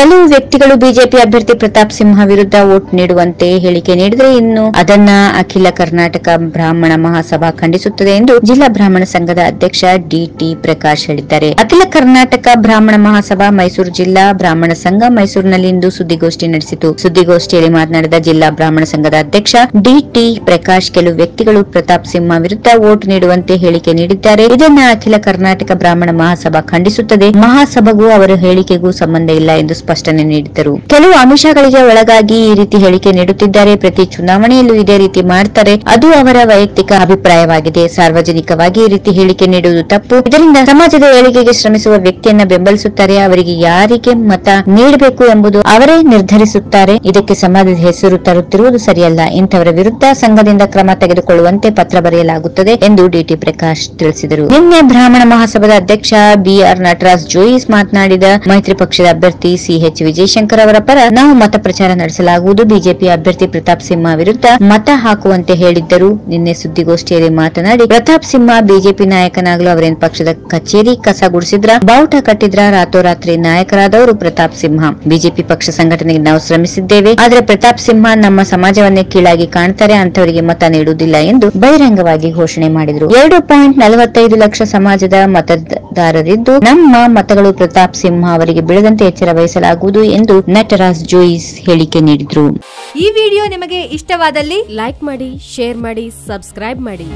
ಕೆಲವು ವ್ಯಕ್ತಿಗಳು ಬಿಜೆಪಿ ಅಭ್ಯರ್ಥಿ ಪ್ರತಾಪ್ ಸಿಂಹ ವಿರುದ್ಧ ವೋಟ್ ನೀಡುವಂತೆ ಹೇಳಿಕೆ ನೀಡಿದರೆ ಇನ್ನು ಅದನ್ನ ಅಖಿಲ ಕರ್ನಾಟಕ ಬ್ರಾಹ್ಮಣ ಮಹಾಸಭಾ ಖಂಡಿಸುತ್ತದೆ ಎಂದು ಜಿಲ್ಲಾ ಬ್ರಾಹ್ಮಣ ಸಂಘದ ಅಧ್ಯಕ್ಷ ಡಿಟಿ ಪ್ರಕಾಶ್ ಹೇಳಿದ್ದಾರೆ. ಅಖಿಲ ಕರ್ನಾಟಕ ಬ್ರಾಹ್ಮಣ ಮಹಾಸಭಾ ಮೈಸೂರು ಜಿಲ್ಲಾ ಬ್ರಾಹ್ಮಣ ಸಂಘ ಮೈಸೂರಿನಲ್ಲಿಂದು ಸುದ್ದಿಗೋಷ್ಠಿ ನಡೆಸಿತು. ಸುದ್ದಿಗೋಷ್ಠಿಯಲ್ಲಿ ಮಾತನಾಡಿದ ಜಿಲ್ಲಾ ಬ್ರಾಹ್ಮಣ ಸಂಘದ ಅಧ್ಯಕ್ಷ ಡಿಟಿ ಪ್ರಕಾಶ್ ಕೆಲವು ವ್ಯಕ್ತಿಗಳು ಪ್ರತಾಪ್ ಸಿಂಹ ವಿರುದ್ಧ ವೋಟ್ ನೀಡುವಂತೆ ಹೇಳಿಕೆ ನೀಡಿದ್ದಾರೆ. ಇದನ್ನ ಅಖಿಲ ಕರ್ನಾಟಕ ಬ್ರಾಹ್ಮಣ ಮಹಾಸಭಾ ಖಂಡಿಸುತ್ತದೆ. ಮಹಾಸಭೆಗೂ ಅವರ ಹೇಳಿಕೆಗೂ ಸಂಬಂಧ ಇಲ್ಲ ಎಂದು ಸ್ಪಷ್ಟನೆ ನೀಡಿದರು ಕೆಲವು ಆಮಿಷಗಳಿಗೆ ಒಳಗಾಗಿ ಈ ರೀತಿ ಹೇಳಿಕೆ ನೀಡುತ್ತಿದ್ದಾರೆ. ಪ್ರತಿ ಚುನಾವಣೆಯಲ್ಲೂ ಇದೇ ರೀತಿ ಮಾಡ್ತಾರೆ. ಅದು ಅವರ ವೈಯಕ್ತಿಕ ಅಭಿಪ್ರಾಯವಾಗಿದೆ. ಸಾರ್ವಜನಿಕವಾಗಿ ಈ ರೀತಿ ಹೇಳಿಕೆ ನೀಡುವುದು ತಪ್ಪು. ಇದರಿಂದ ಸಮಾಜದ ಏಳಿಗೆಗೆ ಶ್ರಮಿಸುವ ವ್ಯಕ್ತಿಯನ್ನ ಬೆಂಬಲಿಸುತ್ತಾರೆ. ಅವರಿಗೆ ಯಾರಿಗೆ ಮತ ನೀಡಬೇಕು ಎಂಬುದು ಅವರೇ ನಿರ್ಧರಿಸುತ್ತಾರೆ. ಇದಕ್ಕೆ ಸಮಾಜದ ಹೆಸರು ತರುತ್ತಿರುವುದು ಸರಿಯಲ್ಲ. ಇಂಥವರ ವಿರುದ್ಧ ಸಂಘದಿಂದ ಕ್ರಮ ತೆಗೆದುಕೊಳ್ಳುವಂತೆ ಪತ್ರ ಬರೆಯಲಾಗುತ್ತದೆ ಎಂದು ಡಿಟಿ ಪ್ರಕಾಶ್ ತಿಳಿಸಿದರು. ನಿನ್ನೆ ಬ್ರಾಹ್ಮಣ ಮಹಾಸಭಾದ ಅಧ್ಯಕ್ಷ ಬಿಆರ್ ನಟರಾಜ್ ಜೋಯಿಸ್ ಮಾತನಾಡಿದ ಮೈತ್ರಿ ಪಕ್ಷದ ಅಭ್ಯರ್ಥಿ ಸಿಎಚ್ ವಿಜಯಶಂಕರ್ ಅವರ ಪರ ನಾವು ಮತ ಪ್ರಚಾರ ನಡೆಸಲಾಗುವುದು. ಬಿಜೆಪಿ ಅಭ್ಯರ್ಥಿ ಪ್ರತಾಪ್ ಸಿಂಹ ವಿರುದ್ಧ ಮತ ಹಾಕುವಂತೆ ಹೇಳಿದ್ದರು. ನಿನ್ನೆ ಸುದ್ದಿಗೋಷ್ಠಿಯಲ್ಲಿ ಮಾತನಾಡಿ, ಪ್ರತಾಪ್ ಸಿಂಹ ಬಿಜೆಪಿ ನಾಯಕನಾಗಲು ಅವರೇನ್ ಪಕ್ಷದ ಕಚೇರಿ ಕಸ ಗುಡಿಸಿದ್ರ? ಬಾವುಟ ಕಟ್ಟಿದ್ರ? ರಾತೋರಾತ್ರಿ ನಾಯಕರಾದವರು ಪ್ರತಾಪ್ ಸಿಂಹ. ಬಿಜೆಪಿ ಪಕ್ಷ ಸಂಘಟನೆಗೆ ನಾವು ಶ್ರಮಿಸಿದ್ದೇವೆ. ಆದರೆ ಪ್ರತಾಪ್ ಸಿಂಹ ನಮ್ಮ ಸಮಾಜವನ್ನೇ ಕೀಳಾಗಿ ಕಾಣ್ತಾರೆ. ಅಂತವರಿಗೆ ಮತ ನೀಡುವುದಿಲ್ಲ ಎಂದು ಬಹಿರಂಗವಾಗಿ ಘೋಷಣೆ ಮಾಡಿದರು. ಎರಡು ಪಾಯಿಂಟ್ ನಲವತ್ತೈದು ಲಕ್ಷ ಸಮಾಜದ ಮತದಾರರಿದ್ದು ನಮ್ಮ ಮತಗಳು ಪ್ರತಾಪ್ ಸಿಂಹ ಅವರಿಗೆ ಬೀಳದಂತೆ ಎಚ್ಚರ ವಹಿಸಲಾಗುವುದು ಎಂದು ನಟರಾಜ್ ಜೋಯಿಸ್ ಹೇಳಿಕೆ ನೀಡಿದರು. ಈ ವಿಡಿಯೋ ನಿಮಗೆ ಇಷ್ಟವಾದಲ್ಲಿ ಲೈಕ್ ಮಾಡಿ, ಶೇರ್ ಮಾಡಿ, ಸಬ್ಸ್ಕ್ರೈಬ್ ಮಾಡಿ.